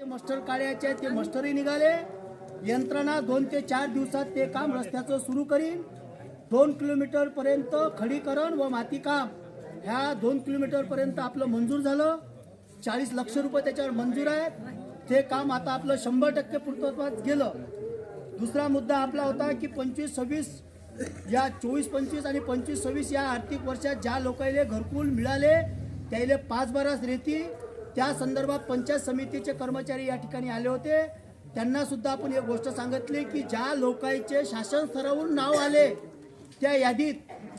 ते मस्टर काढायचे आहेत, ते मस्टरही निघाले. यंत्रणा दोन ते चार दिवसात ते काम रस्त्याचं सुरू करीन. दोन किलोमीटर पर्यंत खडीकरण व माती काम ह्या दोन किलोमीटर पर्यंत आपलं मंजूर झालं. चाळीस लक्ष रुपये त्याच्यावर मंजूर आहेत. ते काम आता आपलं शंभर टक्के पूर्तत्वात गेलं. दुसरा मुद्दा आपला होता की पंचवीस सव्वीस या चोवीस पंचवीस आणि पंचवीस सव्वीस या आर्थिक वर्षात ज्या लोकांना घरकुल मिळाले त्याला पाच बाराच रेती. त्या संदर्भात पंचायत समितीचे कर्मचारी या ठिकाणी आले होते. त्यांना सुद्धा आपण एक गोष्ट सांगितली की ज्या लोकांचे शासन स्तरावरून नाव आले त्या यादीत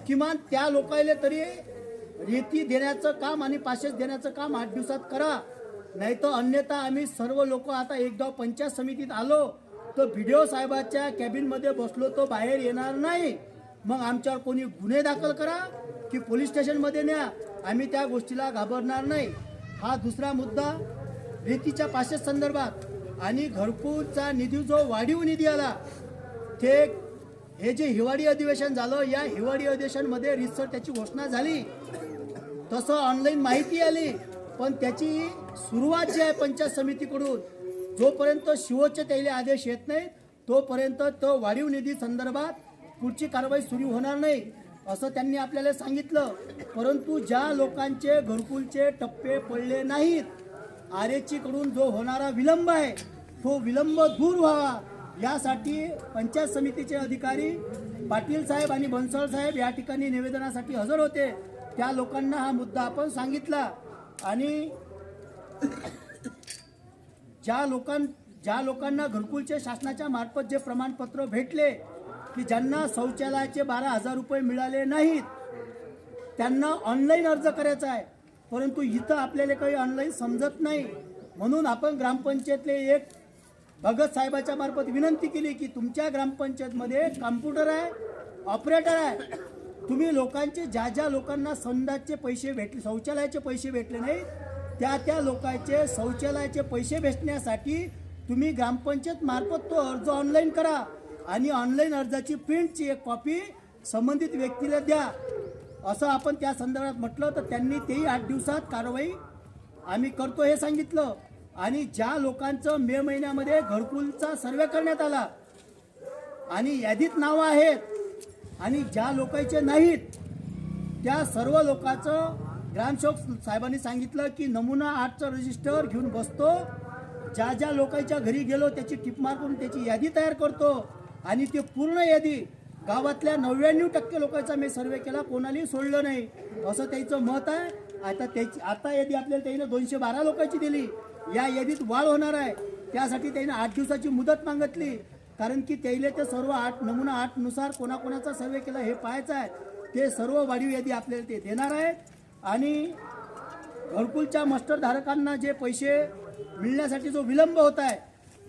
किमान त्या लोकांना तरी रेती देण्याचं काम आणि पाशेस देण्याचं काम आठ दिवसात करा. नाही तर अन्यथा आम्ही सर्व लोक आता एकदा पंचायत समितीत आलो तर व्हिडिओ साहेबाच्या कॅबिनमध्ये बसलो तो बाहेर येणार नाही. मग आमच्यावर कोणी गुन्हे दाखल करा की पोलीस स्टेशनमध्ये न्या. आम्ही त्या गोष्टीला घाबरणार नाही. हा दुसरा मुद्दा रेतीच्या पाचशे संदर्भात आणि घरकुलचा निधी जो वाढीव निधी आला ते हे जे हिवाळी अधिवेशन झालं या हिवाळी अधिवेशनमध्ये रिसर त्याची घोषणा झाली. तसं ऑनलाईन माहिती आली पण त्याची सुरुवात जी आहे पंचायत समितीकडून जोपर्यंत शिवोच्च त्याले आदेश येत नाही तोपर्यंत तो वाढीव निधी संदर्भात पुढची कारवाई सुरू होणार नाही. असं त्यांनी आपल्याला सांगितलं. परंतु ज्या लोकांचे घरकुलचे टप्पे पडले नाहीत आरेची कडून जो होणारा विलंब आहे तो विलंब दूर व्हावा. यासाठी पंचायत समितीचे अधिकारी पाटील साहेब आणि बनसळ साहेब या ठिकाणी निवेदनासाठी हजर होते. त्या लोकांना हा मुद्दा आपण सांगितला. आणि ज्या लोकां ज्या लोकांना घरकुलचे शासनाच्या मार्फत जे प्रमाणपत्र भेटले की ज्यांना शौचालयाचे बारा हजार रुपये मिळाले नाहीत त्यांना ऑनलाईन अर्ज करायचा आहे. परंतु इथं आपल्याला काही ऑनलाईन समजत नाही. म्हणून आपण ग्रामपंचायतले एक भगत साहेबाच्या मार्फत विनंती केली की तुमच्या ग्रामपंचायतमध्ये कॉम्प्युटर आहे ऑपरेटर आहे. तुम्ही लोकांचे ज्या ज्या लोकांना संदाचे पैसे भेटले शौचालयाचे पैसे भेटले नाही त्या त्या लोकांचे शौचालयाचे पैसे भेटण्यासाठी तुम्ही ग्रामपंचायत मार्फत तो अर्ज ऑनलाईन करा. आणि ऑनलाईन अर्जाची प्रिंटची एक कॉपी संबंधित व्यक्तीला द्या. असं आपण त्या संदर्भात म्हटलं तर त्यांनी तेही आठ दिवसात कारवाई आम्ही करतो हे सांगितलं. आणि ज्या लोकांचं मे महिन्यामध्ये घरकुलचा सर्वे करण्यात आला आणि यादीत नावं आहेत आणि ज्या लोकांचे नाहीत त्या सर्व लोकांचं ग्रामसेवक साहेबांनी सांगितलं की नमुना आठचं रजिस्टर घेऊन बसतो. ज्या ज्या लोकांच्या घरी गेलो त्याची टिपमार करून त्याची यादी तयार करतो. आणि ते पूर्ण यादी गावातल्या नव्याण्णव टक्के लोकांचा मी सर्वे केला कोणालाही सोडलं नाही. असं त्याचं मत आहे. आता त्याची आता यादी आपल्याला त्याने दोनशे बारा लोकांची दिली. या यादीत वाढ होणार आहे. त्यासाठी त्याने आठ दिवसाची मुदत मागितली. कारण की त्याला ते सर्व आठ नमुना आठनुसार कोणाकोणाचा सर्वे केला हे पाहायचं आहे. ते सर्व वाढीव यादी आपल्याला ते देणार आहे. आणि घरकुलच्या मस्टरधारकांना जे पैसे मिळण्यासाठी जो विलंब होत आहे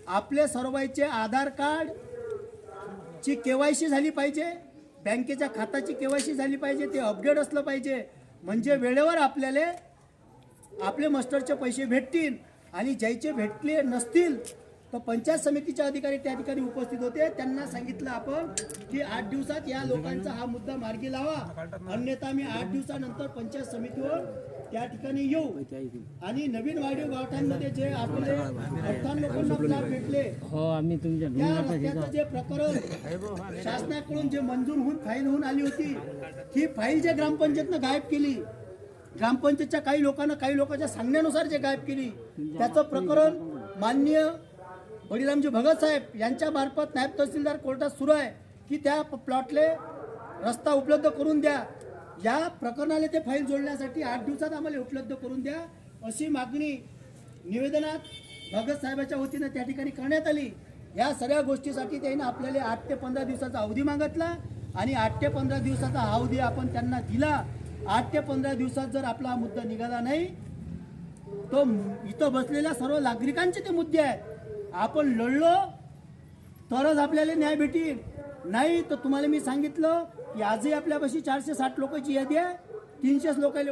आपले सर्वांचे आधार कार्ड ची केवायसी झाली पाहिजे बँकेच्या खात्याची केवायसी झाली पाहिजे ते अपडेट असलं पाहिजे. म्हणजे वेळेवर आपल्याला आपले मस्टरचे पैसे भेटतील आणि ज्याचे भेटले नसतील तर पंचायत समितीचे अधिकारी त्या ठिकाणी उपस्थित होते. त्यांना सांगितलं आपण की आठ दिवसात या लोकांचा हा मुद्दा मार्गी लावा. अन्यथा मी आठ दिवसानंतर पंचायत समितीवर त्या ठिकाणी येऊ. आणि नवीन वाढीव गावठांमध्ये जे आपले अठ्ठावन्न लोकांना प्लॉट भेटले हो आम्ही तुमच्या त्या रस्त्याचं जे प्रकरण शासनाकडून जे मंजूर होऊन फाईल होऊन आली होती ही फाईल जे ग्रामपंचायतनं गायब केली ग्रामपंचायतच्या काही लोकांना काही लोकांच्या सांगण्यानुसार जे गायब केली त्याचं प्रकरण मान्य बळीरामजी भगत साहेब यांच्या मार्फत नायब तहसीलदार कोर्टात सुरू आहे की त्या प्लॉटले रस्ता उपलब्ध करून द्या. या प्रकरणाला ते फाईल जोडण्यासाठी आठ दिवसात आम्हाला उपलब्ध करून द्या अशी मागणी निवेदनात भगत साहेबाच्या वतीनं त्या ठिकाणी करण्यात आली. या सगळ्या गोष्टीसाठी त्यांनी आपल्याला आठ ते पंधरा दिवसाचा अवधी मागितला आणि आठ ते पंधरा दिवसाचा हा अवधी आपण त्यांना दिला. आठ ते पंधरा दिवसात जर आपला मुद्दा निघाला नाही तो इथं बसलेल्या सर्व नागरिकांचे ते मुद्दे आहेत. आपण लढलो तरच आपल्याला न्याय भेटेल. नाही तर तुम्हाला मी सांगितलं की आजही आपल्यापाशी चारशे साठ लोकांची यादी आहे. तीनशेच लोकांना